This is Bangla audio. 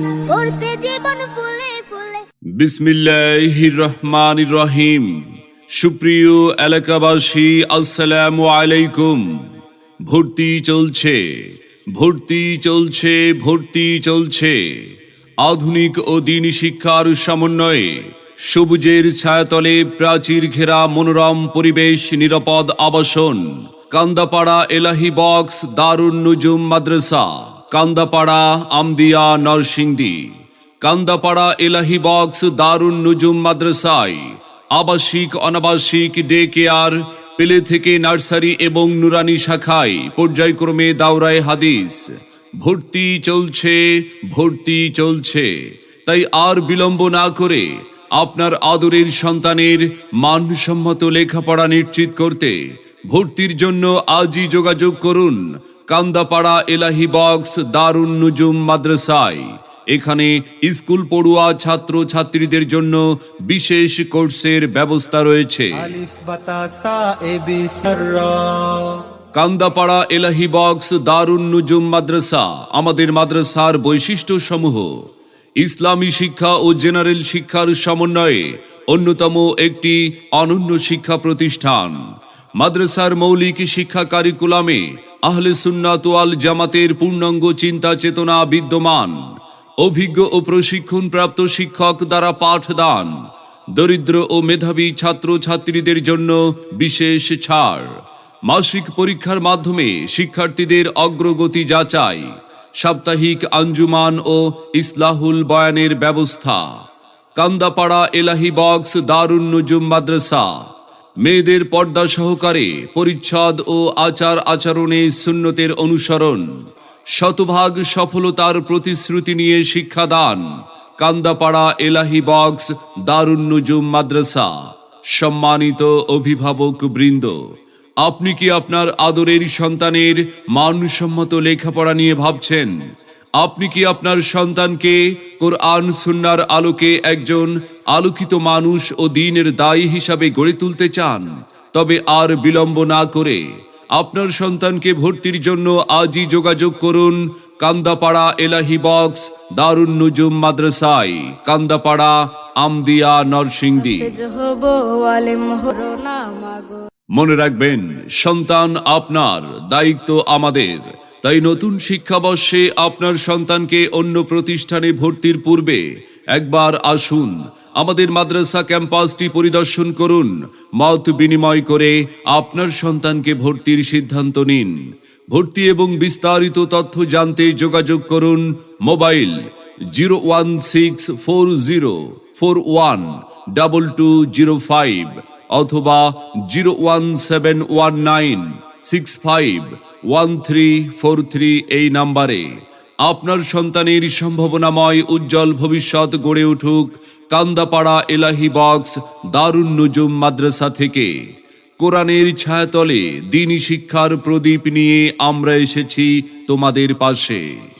করতে জীবন রহিম সুপ্রিয় এলাকাবাসী, আসসালামু আলাইকুম। ভর্তি চলছে ভর্তি চলছে ভর্তি চলছে। আধুনিক ও দিনী শিক্ষার সমন্বয়ে সবুজের ছায়াতলে প্রাচীর ঘেরা মনোরম পরিবেশ নিরাপদ আবাসন, কান্দাপাড়া এলাহি বক্স, দারুণ নুজুম মাদ্রাসা। কান্দাপাড়া, আমদিয়া, নরসিংদী। কান্দাপাড়া, এলাহি বক্স, দারুণ নুজুম মাদ্রাসায়। আবাসিক, অনাবাসিক, ডে কেয়ার, পেলে থেকে নার্সারি এবং নুরানি শাখায় পর্যায়ক্রমে দাওরায় হাদিস। ভর্তি চলছে ভর্তি চলছে। তাই আর বিলম্ব না করে আপনার আদরের সন্তানের মানসম্মত লেখাপড়া নিশ্চিত করতে ভর্তির জন্য আজই যোগাযোগ করুন কান্দাপাড়া এলাহি বক্স দারুণ নুজুম মাদ্রাসায়। এখানে স্কুল পড়ুয়া ছাত্র ছাত্রীদের জন্য বিশেষ কোর্সের ব্যবস্থা রয়েছে। কান্দাপাড়া এলাহি বক্স দারুণ নুজুম মাদ্রাসা আমাদের মাদ্রাসার বৈশিষ্ট্য সমূহ ইসলামী শিক্ষা ও জেনারেল শিক্ষার সমন্বয়ে অন্যতম একটি অনন্য শিক্ষা প্রতিষ্ঠান। মাদ্রাসার মৌলিক শিক্ষা কারিকুলামে আহলে সুন্নাত ওয়াল জামাতের পূর্ণাঙ্গ চিন্তা চেতনা বিদ্যমান। অভিজ্ঞ ও প্রশিক্ষণপ্রাপ্ত শিক্ষক দ্বারা পাঠদান। দরিদ্র ও মেধাবী ছাত্র ছাত্রীদের জন্য বিশেষ ছাড়। মাসিক পরীক্ষার মাধ্যমে শিক্ষার্থীদের অগ্রগতি যাচাই। সাপ্তাহিক আঞ্জুমান ও ইসলাহুল বয়ানের ব্যবস্থা। কান্দাপাড়া এলাহি বক্স দারুণ নুজুম মাদ্রাসা। মেয়েদের পর্দা সহকারে পরিচ্ছদ ও আচার আচরণে সুন্নতের অনুসরণ, শতভাগ সফলতার প্রতিশ্রুতি নিয়ে শিক্ষাদান, কান্দাপাড়া, এলাহি বক্স দারুণ মাদ্রাসা। সম্মানিত অভিভাবক বৃন্দ, আপনি কি আপনার আদরের সন্তানের মানসম্মত লেখাপড়া নিয়ে ভাবছেন? আপনি কি আপনার সন্তানকে কোরআন, সুন্নার আলোকে একজন আলোকিত মানুষ ও দিনের দায়ী হিসাবে গড়ে তুলতে চান? তবে আর বিলম্ব না করে আপনার সন্তানকে ভর্তির জন্য আজই যোগাযোগ করুন কান্দাপাড়া এলাহি বক্স দারুণ নুজুম মাদ্রাসায়, কান্দাপাড়া, আমদিয়া, নরসিংদী। মনে রাখবেন, সন্তান আপনার, দায়িত্ব আমাদের। তাই নতুন শিক্ষাবর্ষে আপনার সন্তানকে অন্য প্রতিষ্ঠানে ভর্তির পূর্বে একবার আসুন আমাদের মাদ্রাসা ক্যাম্পাসটি পরিদর্শন করুন, মত বিনিময় করে আপনার সন্তানকে ভর্তির সিদ্ধান্ত নিন। ভর্তি এবং বিস্তারিত তথ্য জানতে যোগাযোগ করুন mobile zero one six four zero four one double two zero five অথবা zero one seven one nine. Six five one three four three এই নাম্বারে। আপনার সন্তানের সম্ভাবনাময় উজ্জ্বল ভবিষ্যৎ গড়ে উঠুক কান্দাপাড়া এলাহি বক্স দারুণ নুজুম মাদ্রাসা থেকে। কোরআনের ছায়াতলে দিনী শিক্ষার প্রদীপ নিয়ে আমরা এসেছি তোমাদের পাশে।